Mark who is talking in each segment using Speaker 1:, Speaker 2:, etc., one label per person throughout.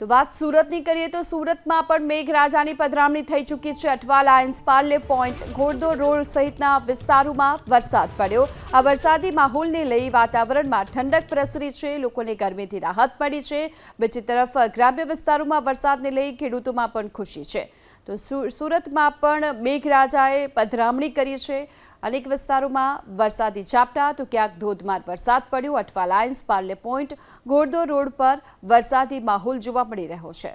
Speaker 1: તો વાત સુરતની કરીએ તો સુરતમાં પણ મેઘરાજાની પધરામણી થઈ ચૂકી છે. Athwa Lions Parle point Ghoddod road સહિતના વિસ્તારોમાં વરસાદ પડ્યો. આ વરસાદી માહોલને લઈ વાતાવરણમાં ઠંડક પ્રસરી છે. લોકોને ગરમીથી રાહત મળી છે. બીજી તરફ, ગ્રામ્ય વિસ્તારોમાં વરસાદને લઈ ખેડૂતોમાં પણ ખુશી છે. તો સુરતમાં પણ મેઘરાજાએ પધરામણી કરી છે. અનેક વિસ્તારોમાં વરસાદી ઝાપટા, તો ક્યાંક ધોધમાર વરસાદ પડ્યો. Athwa Lions Parle point Ghoddod road પર વરસાદી માહોલ જોવા મળી રહ્યો છે.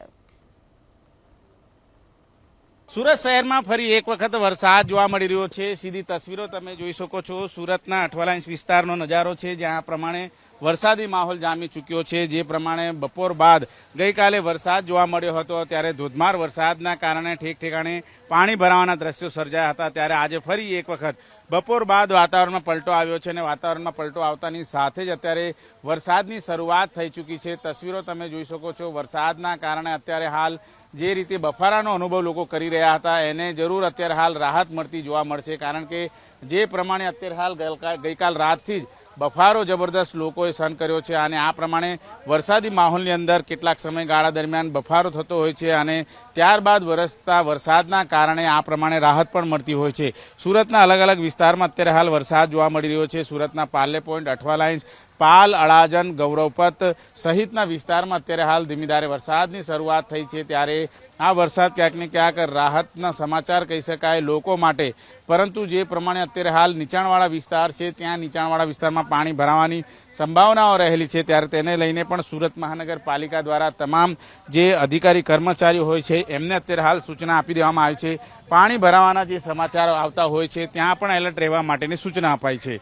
Speaker 2: સુરત શહેરમાં ફરી એક વખત વરસાદ જોવા મળી રહ્યો છે. સીધી તસવીરો તમે જોઈ શકો છો. સુરતના અઠવાલાઇન્સ વિસ્તારનો નજારો છે, જ્યાં પ્રમાણે વરસાદી માહોલ જામી ચૂક્યો છે. જે પ્રમાણે બપોર બાદ ગઈકાલે વરસાદ જોવા મળ્યો હતો, ત્યારે ધોધમાર વરસાદના કારણે ઠેક ઠેકાણે પાણી ભરાવાના દ્રશ્યો સર્જાયા હતા. ત્યારે આજે ફરી એક વખત બપોર બાદ વાતાવરણમાં પલટો આવ્યો છે અને વાતાવરણમાં પલટો આવતાની સાથે જ અત્યારે વરસાદની શરૂઆત થઈ ચૂકી છે. તસવીરો તમે જોઈ શકો છો. વરસાદના કારણે અત્યારે હાલ જે રીતે બફારાનો અનુભવ લોકો કરી રહ્યા હતા, એને જરૂર અત્યારે હાલ રાહત મળતી જોવા મળશે, કારણ કે જે પ્રમાણે અત્યારે હાલ ગઈકા- ગઈકાલ રાતથી જ બફારો જબરદસ્ત લોકોએ સહન કર્યો છે અને આ પ્રમાણે વરસાદી માહોલની અંદર કેટલાક સમયગાળા દરમિયાન બફારો થતો હોય છે અને ત્યારબાદ વરસતા વરસાદના કારણે આ પ્રમાણે રાહત પણ મળતી હોય છે. સુરતના અલગ અલગ વિસ્તારમાં અત્યારે હાલ વરસાદ જોવા મળી રહ્યો છે. સુરતના પાર્લે પોઈન્ટ, અઠવા લાઇન્સ પાલ અડાજન ગૌરવપત સહિતના વિસ્તારમાં અત્યારે હાલ ધીમીધારે વરસાદની શરૂઆત થઈ છે ત્યારે આ વરસાદ ક્યાંક ને ક્યાંક રાહતના સમાચાર કહી શકાય લોકો માટે. પરંતુ જે પ્રમાણે અત્યારે હાલ નીચાણવાળા વિસ્તાર છે, ત્યાં નીચાણવાળા વિસ્તારમાં પાણી ભરાવાની સંભાવનાઓ રહેલી છે, ત્યારે તેને લઈને પણ સુરત મહાનગરપાલિકા દ્વારા તમામ જે અધિકારી કર્મચારીઓ હોય છે, એમને અત્યારે હાલ સૂચના આપી દેવામાં આવી છે. પાણી ભરાવાના જે સમાચારો આવતા હોય છે, ત્યાં પણ એલર્ટ રહેવા માટેની સૂચના અપાઈ છે.